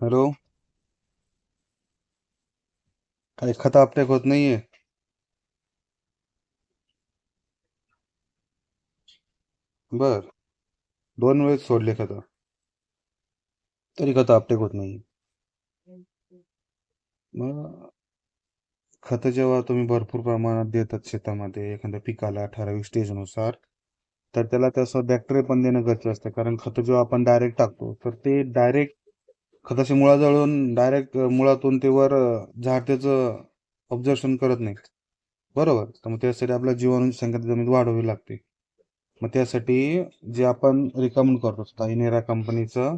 Hello? काही खत Uptake होत नाहीये बर दोन वेळेस सोडले खत तरी खत अपटेक होत नाही मग खत जेव्हा तुम्ही भरपूर प्रमाणात देतात शेतामध्ये एखाद्या पिकाला ठराविक स्टेजनुसार तर त्याला तसं बॅक्टेरिया पण देणं गरजेचं असतं कारण खत जेव्हा आपण डायरेक्ट टाकतो. तर ते डायरेक्ट खतशी मुळा जळून डायरेक्ट मुळातून ते वर झाड त्याचं ऑब्झर्वेशन करत नाही बरोबर? तर मग त्यासाठी आपल्या जीवाणूंची संख्या जमीन वाढवावी लागते. मग त्यासाठी जे आपण रिकमेंड करतो इनेरा कंपनीचं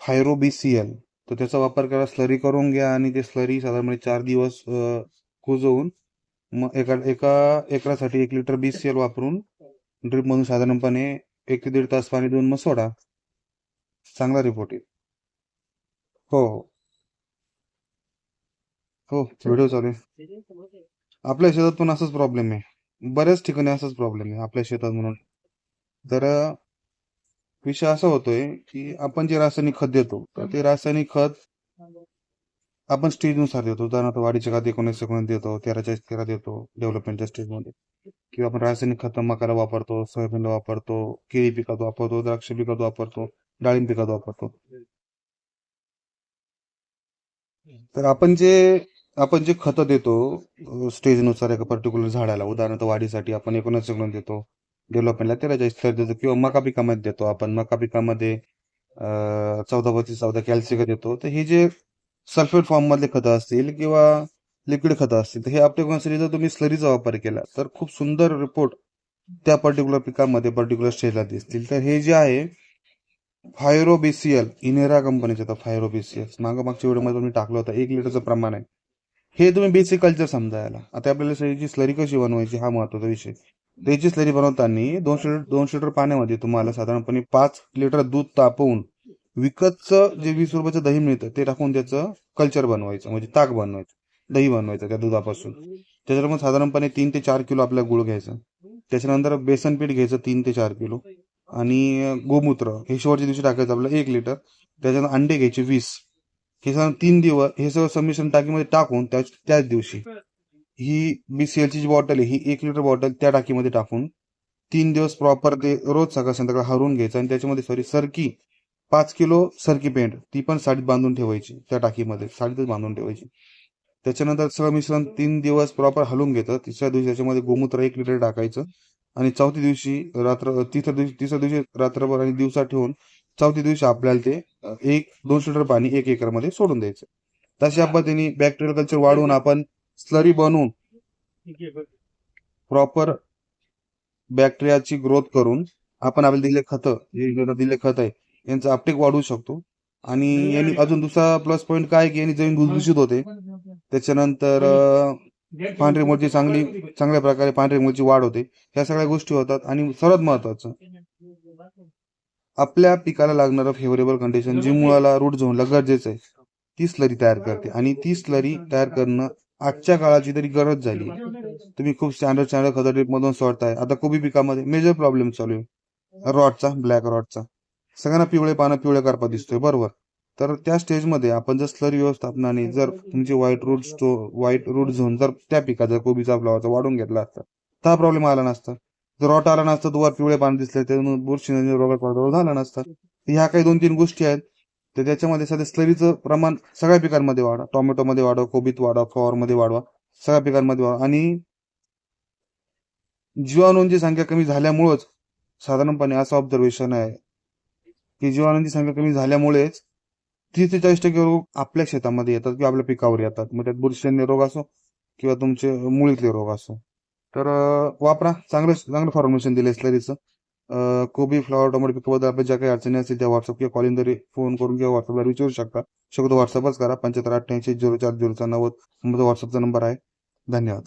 फायरोबीसीएल तर त्याचा वापर करा स्लरी करून घ्या आणि ते स्लरी साधारणपणे चार दिवस कुजवून मग एका एका एकरासाठी एक लिटर बी सीएल वापरून ड्रीप मधून साधारणपणे एक ते दीड तास पाणी देऊन मग सोडा. चांगला रिपोर्ट येईल. हो हो. हो व्हिडिओ चालू आहे. आपल्या शेतात पण असाच प्रॉब्लेम आहे. बऱ्याच ठिकाणी असाच प्रॉब्लेम आहे आपल्या शेतात म्हणून. तर विषय असा होतोय की आपण जे रासायनिक खत देतो तर ते रासायनिक खत आपण स्टेजनुसार देतो. उदाहरणार्थ वाढीच्या खात एकोणीस एकोणीस देतो तेराच्या तेरा देतो डेव्हलपमेंटच्या स्टेजमध्ये किंवा आपण रासायनिक खत मकाला वापरतो सोयाबीनला वापरतो केळी पिकात वापरतो द्राक्ष पिकात वापरतो. डाळिंब पिकात वापरतो. तर आपण जे आपण जे खतं देतो स्टेजनुसार एका पर्टिक्युलर झाडाला उदाहरणार्थ वाढीसाठी आपण एकोणीस एकोणीस देतो डेव्हलपमेंटला तेराचाळीस थर देतो किंवा मका पिकामध्ये देतो आपण. मका पिकामध्ये चौदा पस्तीस चौदा कॅल्सिका देतो. तर हे जे सल्फेट फॉर्म मधले खतं असतील किंवा लिक्विड खतं असतील तर हे आपल्या जर तुम्ही स्लरीचा वापर केला तर खूप सुंदर रिपोर्ट त्या पर्टिक्युलर पिकामध्ये पर्टिक्युलर स्टेजला दिसतील. तर हे जे आहे फायरोबेसियल इनेरा कंपनीचे आता फायरोबेसियल मागं मागच्या व्हिडिओमध्ये तुम्ही टाकलं होतं एक लिटरचं प्रमाण आहे. हे तुम्ही बेसिक कल्चर समजायला आता आपल्याला शरीरची स्लरी कशी बनवायची हा महत्त्वाचा विषय त्याची स्लरी बनवताना दोनशे लिटर दोनशे लिटर पाण्यामध्ये तुम्हाला साधारणपणे पाच लिटर दूध तापवून विकतचं जे वीस रुपयाचं दही मिळतं ते टाकून त्याचं कल्चर बनवायचं म्हणजे ताक बनवायचं दही बनवायचं त्या दुधापासून. त्याच्यानंतर साधारणपणे तीन ते चार किलो आपल्याला गुळ घ्यायचं. त्याच्यानंतर बेसन पीठ घ्यायचं तीन ते चार किलो. आणि गोमूत्र हे शेवटच्या दिवशी टाकायचं आपलं एक लिटर. त्याच्यानंतर अंडे घ्यायचे वीस. हे सगळं तीन दिवस हे सगळं संमिश्रण टाकीमध्ये टाकून त्या त्याच दिवशी. ही BCL ची जी बॉटल आहे ही एक लिटर बॉटल त्या टाकीमध्ये टाकून तीन दिवस प्रॉपर ते रोज सकाळ संध्याकाळ हरवून घ्यायचं आणि त्याच्यामध्ये सॉरी सरकी पाच किलो सरकी पेंट ती पण साडीत बांधून ठेवायची त्या टाकीमध्ये साडीतच बांधून ठेवायची. त्याच्यानंतर सगळं मिश्रण तीन दिवस प्रॉपर हलवून घेतं तिसऱ्या दिवशी त्याच्यामध्ये गोमूत्र एक लिटर टाकायचं. आणि चौथ्या दिवशी रात्र तिसऱ्या दिवशी तिसऱ्या दिवशी रात्रभर आणि दिवसा ठेवून चौथ्या दिवशी आपल्याला ते एक दोनशे लिटर पाणी एक एकरमध्ये सोडून द्यायचं. तशा पद्धतीने बॅक्टेरियल कल्चर वाढवून आपण स्लरी बनवून प्रॉपर बॅक्टेरियाची ग्रोथ करून आपण आपल्याला दिले खत दिले खत आहे यांचं अपटेक वाढवू शकतो. आणि यांनी अजून दुसरा प्लस पॉईंट काय की यांनी जमीन भुसभुशीत होते. त्याच्यानंतर पांढरी मुळची चांगली चांगल्या प्रकारे पांढरी मुळची वाढ होते. ह्या सगळ्या गोष्टी होतात आणि सर्वात महत्वाचं आपल्या पिकाला लागणारं फेवरेबल कंडिशन जी मुळाला रूट झोनला गरजेचं आहे ती स्लरी तयार करते. आणि ती स्लरी तयार करणं आजच्या काळाची तरी गरज झाली. तुम्ही खूप स्टँडर्ड स्टँडर्ड खत ड्रीप मधून सोडताय. आता कोबी पिकामध्ये मेजर प्रॉब्लेम चालू आहे. रॉटचा ब्लॅक रॉटचा सगळ्यांना पिवळे पानं पिवळे करपा दिसतोय. बरोबर? तर त्या स्टेजमध्ये आपण जर स्लरी व्यवस्थापनाने जर तुमची व्हाईट रूट स्टो व्हाईट रूट झोन जर त्या पिकाचा जर कोबीचा फ्लावरचा वाढून घेतला असता तर हा प्रॉब्लेम आला नसता. जर रॉट आला नसता तर वर पिवळे पान दिसले तर बुरशी रोगाचा प्रादुर्भाव झाला नसता. ह्या काही दोन तीन गोष्टी आहेत. तर त्याच्यामध्ये सध्या स्लरीचं प्रमाण सगळ्या पिकांमध्ये वाढवा टोमॅटोमध्ये वाढवा कोबीत वाढवा फ्लॉवरमध्ये वाढवा सगळ्या पिकांमध्ये वाढवा आणि जीवाणूंची संख्या कमी झाल्यामुळंच साधारणपणे असं ऑब्झर्वेशन आहे की जीवाणूंची संख्या कमी झाल्यामुळेच तीस ते चाळीस टक्के रोग आपल्या शेतामध्ये येतात किंवा आपल्या पिकावर येतात. मग त्यात बुरशीजन्य रोग असो किंवा तुमचे मुळीतले रोग असो. तर वापरा. चांगलं चांगलं फॉर्मेशन दिलं स्लरीचं. कोबी फ्लॉवर टोमॅटो पिकाबद्दल आपल्या ज्या काही अडचणी असतील त्या व्हॉट्सअप किंवा कॉलिंग जरी फोन करून किंवा व्हॉट्सअपला विचारू शकता. शक्यतो व्हॉट्सअपच करा. पंच्याहत्तर अठ्ठ्याऐंशी झिरो चार झिरोचा नव्वद. माझा व्हॉट्सअपचा नंबर आहे. धन्यवाद.